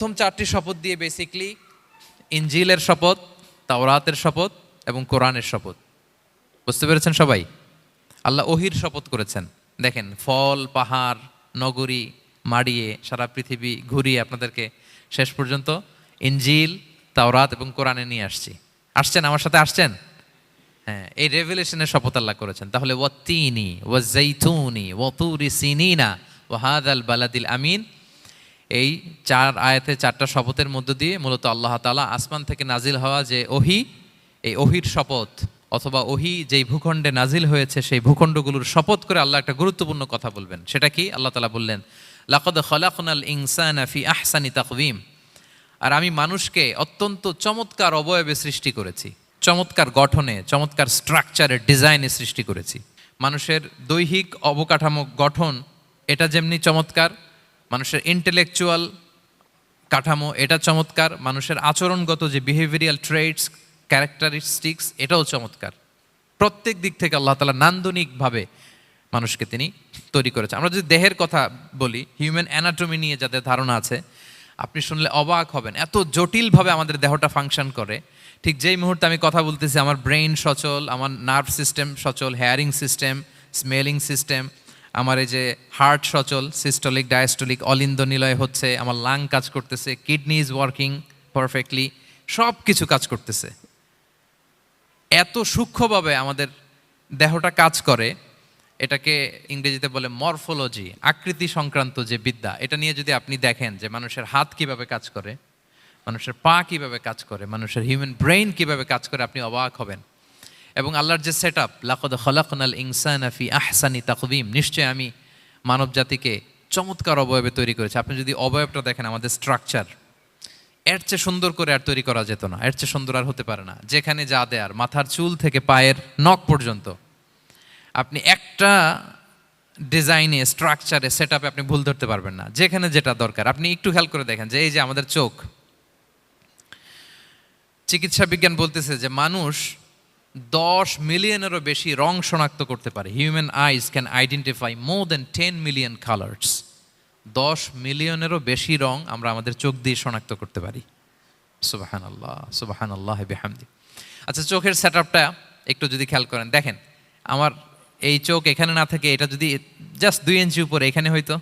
প্রথম চারটি শপথ দিয়ে বেসিকলি ইঞ্জিলের শপথ, তাওরাতের শপথ এবং কোরআনের শপথ। বুঝতে পেরেছেন সবাই? আল্লাহ ওহির শপথ করেছেন। দেখেন, ফল, পাহাড়, নগরী মাড়িয়ে সারা পৃথিবী ঘুরিয়ে আপনাদেরকে শেষ পর্যন্ত ইঞ্জিল, তাওরাত এবং কোরআনে নিয়ে আসছি। আসছেন? আমার সাথে আসছেন? হ্যাঁ এই রেভেলেশনের শপথ আল্লাহ করেছেন। তাহলে ওয়াত্তিনি ওয়াজাইতুনি ওয়াতুরি সিনিনা ওয়াহাদ আল বালাদিল আমিন। এই চার আয়াতে, চারটা শপথের মধ্য দিয়ে মূলত আল্লাহ তাআলা আসমান থেকে নাজিল হওয়া যে ওহি, এই ওহির শপথ অথবা ওহি যেই ভূখণ্ডে নাজিল হয়েছে, সেই ভূখণ্ডগুলোর শপথ করে আল্লাহ একটা গুরুত্বপূর্ণ কথা বলবেন। সেটা কি? আল্লাহ তাআলা বললেন, লাকদ খলাকনাল ইনসানা ফি আহসানি তাকওয়িম। আর আমি মানুষকে অত্যন্ত চমৎকার অবয়বে সৃষ্টি করেছি, চমৎকার গঠনে, চমৎকার স্ট্রাকচারের ডিজাইনে সৃষ্টি করেছি। মানুষের দৈহিক অবকাঠামো গঠন এটা যেমনি চমৎকার মানুষের ইন্টেলেকচুয়াল কাঠামো, এটা চমৎকার। মানুষের আচরণগত যে বিহেভিয়ারিয়াল ট্রেডস ক্যারেক্টারিস্টিক্স এটাও চমৎকার। প্রত্যেক দিক থেকে আল্লাহ তালা নান্দনিকভাবে মানুষকে তিনি তৈরি করেছে। আমরা যদি দেহের কথা বলি হিউম্যান অ্যানাটমি নিয়ে যাদের ধারণা আছে, আপনি শুনলে অবাক হবেন। এত জটিলভাবে আমাদের দেহটা ফাংশন করে। ঠিক যেই মুহূর্তে আমি কথা বলতেছি, আমার ব্রেইন সচল, আমার নার্ভ সিস্টেম সচল হেয়ারিং সিস্টেম স্মেলিং সিস্টেম আমার এই যে হার্ট সচল সিস্টলিক ডায়াস্টলিক অলিন্দ নিলয় হচ্ছে, আমার লাং কাজ করতেছে কিডনি ইজ ওয়ার্কিং পারফেক্টলি সব কিছু কাজ করতেছে। এত সূক্ষ্মভাবে আমাদের দেহটা কাজ করে, এটাকে ইংরেজিতে বলে মরফোলজি, আকৃতি সংক্রান্ত যে বিদ্যা, এটা নিয়ে যদি আপনি দেখেন যে মানুষের হাত কীভাবে কাজ করে, মানুষের পা কীভাবে কাজ করে, মানুষের হিউম্যান ব্রেইন কীভাবে কাজ করে, আপনি অবাক হবেন। এবং আল্লাহর যে সেট আপ লাকদ খলাকনাল ইনসান আফি আহসানি তাকবিম নিশ্চয় আমি মানব জাতিকে চমৎকার অবয়বে তৈরি করেছি। আপনি যদি অবয়বটা দেখেন, আমাদের স্ট্রাকচার এর চেয়ে সুন্দর করে আর তৈরি করা যেত না, এর চেয়ে সুন্দর আর হতে পারে না। যেখানে যা দেয়ার মাথার চুল থেকে পায়ের নখ পর্যন্ত। আপনি একটা ডিজাইনে স্ট্রাকচারে সেট আপে আপনি ভুল ধরতে পারবেন না। যেখানে যেটা দরকার। আপনি একটু খেয়াল করে দেখেন যে, এই যে আমাদের চোখ, চিকিৎসা বিজ্ঞান বলতেছে যে, মানুষ দশ মিলিয়নেরও বেশি রং শনাক্ত করতে পারে। Human eyes can identify more than ten million colours দশ মিলিয়নেরও বেশি রং আমরা আমাদের চোখ দিয়ে শনাক্ত করতে পারি। সুবাহান আল্লাহ সুবাহান আল্লাহ বেহামদি। আচ্ছা চোখের সেট আপটা একটু যদি খেয়াল করেন। দেখেন, আমার এই চোখ এখানে না থাকে, এটা যদি জাস্ট দুই ইঞ্চি উপরে, এখানে হইতো,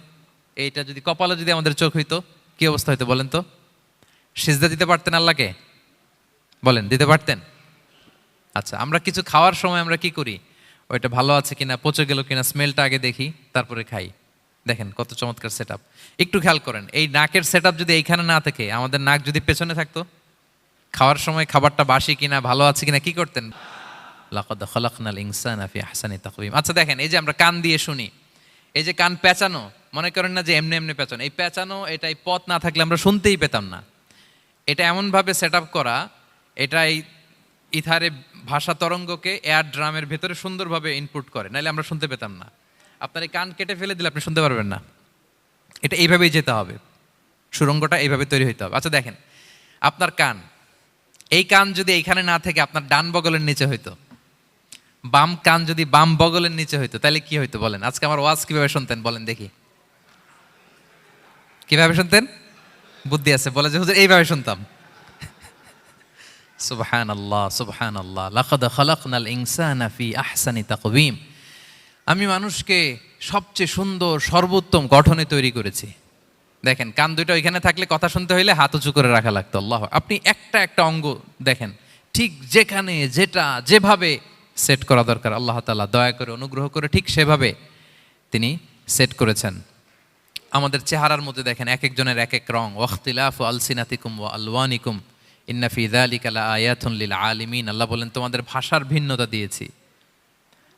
এইটা যদি কপালে যদি আমাদের চোখ হইতো, কি অবস্থা হইতো বলেন তো? সিজদা দিতে পারতেন আল্লাহকে? বলেন, দিতে পারতেন? আচ্ছা আমরা কিছু খাওয়ার সময় আমরা কি করি? ওইটা ভালো আছে কিনা, পচে গেল কিনা স্মেলটা আগে দেখি, তারপরে খাই। দেখেন কত চমৎকার সেট একটু খেয়াল করেন, এই নাকের সেট যদি এইখানে না থাকে, আমাদের নাক যদি পেছনে থাকতো, খাওয়ার সময় খাবারটা বাসি কিনা, ভালো আছে কিনা, কি করতেন? লাকদ খলাকনাল ইনসান ফি আহসানি তাকওয়িম। আচ্ছা দেখেন, এই যে আমরা কান দিয়ে শুনি, এই যে কান পেঁচানো, মনে করেন না যে এমনি এমনি পেঁচানো, এই পেঁচানো, এটা এই পথ না থাকলে আমরা শুনতেই পেতাম না। এটা এমনভাবে সেট করা, এটা এই ইথারে ভাষা তরঙ্গকে এয়ার ড্রামের ভেতরে সুন্দরভাবে ইনপুট করে। নাহলে আমরা শুনতে পেতাম না। আপনার এই কান কেটে ফেলে দিলে আপনি শুনতে পারবেন না। এটা এইভাবেই যেতে হবে। সুরঙ্গটা এইভাবে তৈরি হইতে হবে। আচ্ছা দেখেন। আপনার কান। এই কান যদি এইখানে না থেকে আপনার ডান বগলের নিচে হইতো, বাম কান যদি বাম বগলের নিচে হইতো, তাহলে কি হইতো বলেন? আজকে আমার ওয়াজ কীভাবে শুনতেন বলেন দেখি। কীভাবে শুনতেন? বুদ্ধি আছে। বলে যে, হুজুর, এইভাবে শুনতাম। সুবহান আল্লাহ সুবহান আল্লাহ ইনসানা ফি আহসানি তাকওয়িম। আমি মানুষকে সবচেয়ে সুন্দর, সর্বোত্তম গঠনে তৈরি করেছি। দেখেন, কান দুইটা ওইখানে থাকলে কথা শুনতে হইলে হাত উঁচু করে রাখা লাগতো, আল্লাহ আপনি একটা একটা অঙ্গ দেখেন, ঠিক যেখানে, যেটা, যেভাবে সেট করা দরকার, আল্লাহ তালা দয়া করে, অনুগ্রহ করে ঠিক সেভাবে তিনি সেট করেছেন। আমাদের চেহারার মধ্যে দেখেন, এক একজনের এক এক রং। ওয়াখতিলাফ আলসিনাতিকুম ওয়া আলওয়ানিকুম। ইন্নাফি দালিকা লা আয়াতুন লিল আলিমিন আল্লাহ বলেন, তোমাদের ভাষার ভিন্নতা দিয়েছি।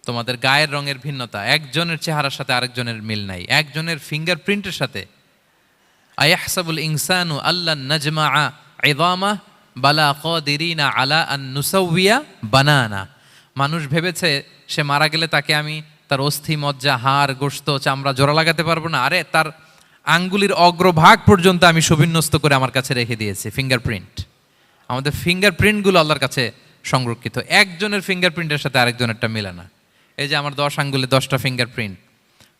তোমাদের গায়ের রঙের ভিন্নতা। একজনের চেহারার সাথে আরেকজনের মিল নাই। একজনের ফিঙ্গারপ্রিন্টের সাথে। আয়াহসাবুল ইনসানু আল্লাহ নাজমা ইদামা বালা কদিরিনা আলা আন নুসাউবিয়া বানানা। মানুষ ভেবেছে, সে মারা গেলে তাকে আমি তার অস্থি, মজ্জা, হাড় গোস্ত চামড়া জোড়া লাগাতে পারব না। আরে, তার আঙ্গুলির অগ্রভাগ পর্যন্ত আমি সুবিন্যস্ত করে আমার কাছে রেখে দিয়েছি, ফিঙ্গারপ্রিন্ট। আমাদের ফিঙ্গারপ্রিন্টগুলো আল্লাহর কাছে সংরক্ষিত। একজনের ফিঙ্গারপ্রিন্টের সাথে আরেকজনেরটা মেলে না। এই যে আমার দশ আঙ্গুলে দশটা ফিঙ্গারপ্রিন্ট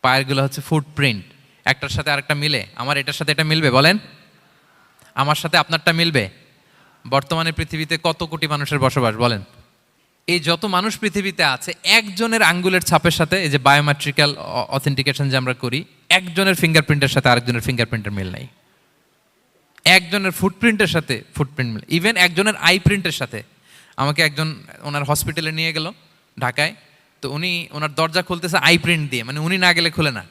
পায়েরগুলো হচ্ছে ফুটপ্রিন্ট একটার সাথে আরেকটা মিলে, আমার এটার সাথে এটা মিলবে বলেন? আমার সাথে আপনারটা মিলবে? বর্তমানে পৃথিবীতে কত কোটি মানুষের বসবাস বলেন? এই যত মানুষ পৃথিবীতে আছে, একজনের আঙ্গুলের ছাপের সাথে, এই যে বায়োমেট্রিক্যাল অথেন্টিকেশন যে আমরা করি, একজনের ফিঙ্গারপ্রিন্টের সাথে আরেকজনের ফিঙ্গারপ্রিন্টের মিল নাই। একজনের ফুটপ্রিন্টের সাথে ফুটপ্রিন্ট মিলে ইভেন একজনের আই প্রিন্টের সাথে। আমাকে একজন, ওনার হসপিটালে নিয়ে গেল ঢাকায়, তো উনি, ওনার দরজা খুলতেছে আই প্রিন্ট দিয়ে মানে উনি না গেলে খুলে না।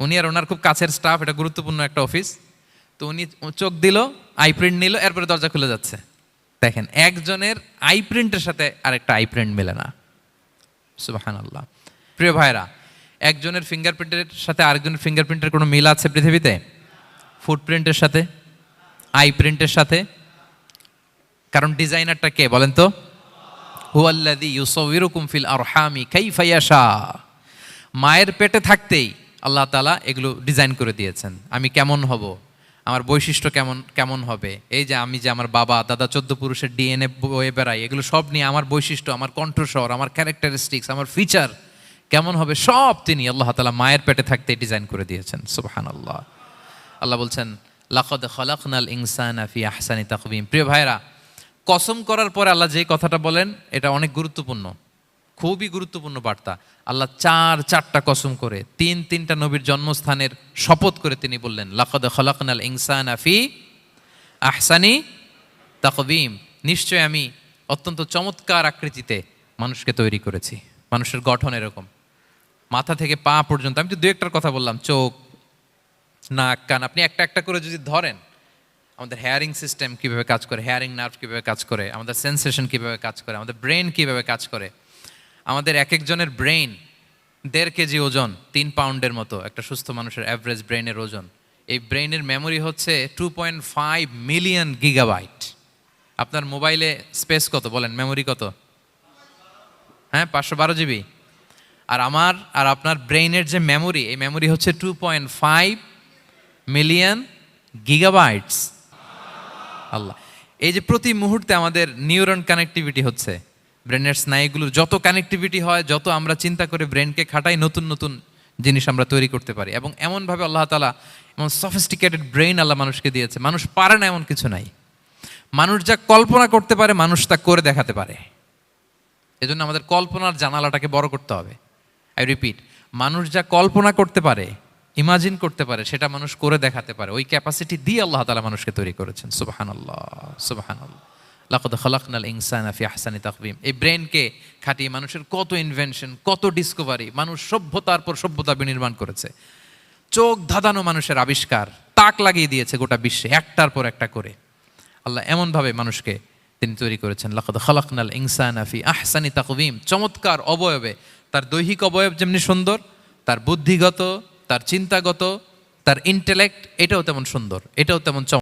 উনি আর ওনার খুব কাছের স্টাফ এটা গুরুত্বপূর্ণ একটা অফিস তো উনি চোখ দিল আই প্রিন্ট নিল, এরপরে দরজা খুলে যাচ্ছে। দেখেন, একজনের আই প্রিন্টের সাথে আরেকটা আই প্রিন্ট মেলে না। সুবাহান আল্লাহ প্রিয় ভাইরা একজনের ফিঙ্গারপ্রিন্টের সাথে আরেকজনের ফিঙ্গারপ্রিন্টের কোনো মিল আছে পৃথিবীতে? ফুটপ্রিন্টের সাথে? আই প্রিন্টের সাথে? কারণ ডিজাইনারটা কে? বলেন তো। হুয়াল্লাদি ইউসবিরুকুম ফিল আরহামি কাইফা ইয়াশা। মায়ের পেটে থাকতেই আল্লাহ তালা এগুলো ডিজাইন করে দিয়েছেন। আমি কেমন হব? আমার বৈশিষ্ট্য কেমন কেমন হবে? এই যে আমি যে আমার বাবা, দাদা চোদ্দ পুরুষের ডিএনএ বয়ে বেড়াই এগুলো সব নিয়ে আমার বৈশিষ্ট্য, আমার কণ্ঠস্বর, আমার ক্যারেক্টারিস্টিক্স, আমার ফিচার কেমন হবে? সব তিনি আল্লাহ তালা মায়ের পেটে থাকতেই ডিজাইন করে দিয়েছেন। সুবাহান আল্লাহ আল্লাহ বলছেন লাকদ খলাকনাল ইনসানা ফি আহসানি তাকবিম প্রিয় ভাইরা কসম করার পরে আল্লাহ যে কথাটা বলেন, এটা অনেক গুরুত্বপূর্ণ, খুবই গুরুত্বপূর্ণ বার্তা। আল্লাহ চার, চারটা কসম করে, তিন, তিনটা নবীর জন্মস্থানের শপথ করে তিনি বললেন, লাকদ খলাকনাল ইনসানা ফি আহসানি তাকবিম নিশ্চয় আমি অত্যন্ত চমৎকার আকৃতিতে মানুষকে তৈরি করেছি। মানুষের গঠন এরকম। মাথা থেকে পা পর্যন্ত, আমি তো দু একটার কথা বললাম, চোখ নাক কান। আপনি একটা একটা করে যদি ধরেন, আমাদের হেয়ারিং সিস্টেম কীভাবে কাজ করে হেয়ারিং নার্ভ কীভাবে কাজ করে, আমাদের সেন্সেশন কীভাবে কাজ করে, আমাদের ব্রেন কীভাবে কাজ করে, আমাদের এক একজনের ব্রেন দেড় কেজি ওজন, তিন পাউন্ডের মতো, একটা সুস্থ মানুষের অ্যাভারেজ ব্রেনের ওজন। এই ব্রেনের মেমোরি হচ্ছে two point five million gigabyte আপনার মোবাইলে স্পেস কত, বলেন মেমোরি কত? হ্যাঁ পাঁচশো বারো জিবি আর আমার আর আপনার ব্রেইনের যে মেমোরি এই মেমোরি হচ্ছে two point five million gigabytes আল্লাহ। এই যে প্রতি মুহূর্তে আমাদের নিউরন কানেক্টিভিটি হচ্ছে, ব্রেনের স্নায়ুগুলোর যত কানেক্টিভিটি হয়, যত আমরা চিন্তা করে ব্রেনকে খাটাই, নতুন নতুন জিনিস আমরা তৈরি করতে পারি। এবং এমনভাবে আল্লাহ তালা এমন সফিস্টিকেটেড ব্রেইন আল্লাহ মানুষকে দিয়েছে। মানুষ পারে না এমন কিছু নাই। মানুষ যা কল্পনা করতে পারে, মানুষ তা করে দেখাতে পারে। এজন্য আমাদের কল্পনার জানালাটাকে বড় করতে হবে। আই রিপিট মানুষ যা কল্পনা করতে পারে ইমাজিন করতে পারে, সেটা মানুষ করে দেখাতে পারে। ওই ক্যাপাসিটি দিয়ে আল্লাহ তালা মানুষকে তৈরি করেছেন। সুবাহান আল্লাহ সুবাহান আল্লাহ লাকদ ইনসান ফি আহসানি তাকবিম। এই ব্রেনকে খাটিয়ে মানুষের কত ইনভেনশন কত ডিসকভারি মানুষ সভ্যতার পর সভ্যতা বিনির্মাণ করেছে। চোখ ধাঁধানো মানুষের আবিষ্কার, তাক লাগিয়ে দিয়েছে গোটা বিশ্বে, একটার পর একটা করে। আল্লাহ এমনভাবে মানুষকে তিনি তৈরি করেছেন। লাকদ খলাকনাল ইনসান ফি আহসানি তাকবিম। চমৎকার অবয়বে। তার দৈহিক অবয়ব যেমনি সুন্দর, তার বুদ্ধিগত তার চিন্তাগত তার ইন্টেলেক্ট এটাও তেমন সুন্দর এটাও তেমন চমৎকার।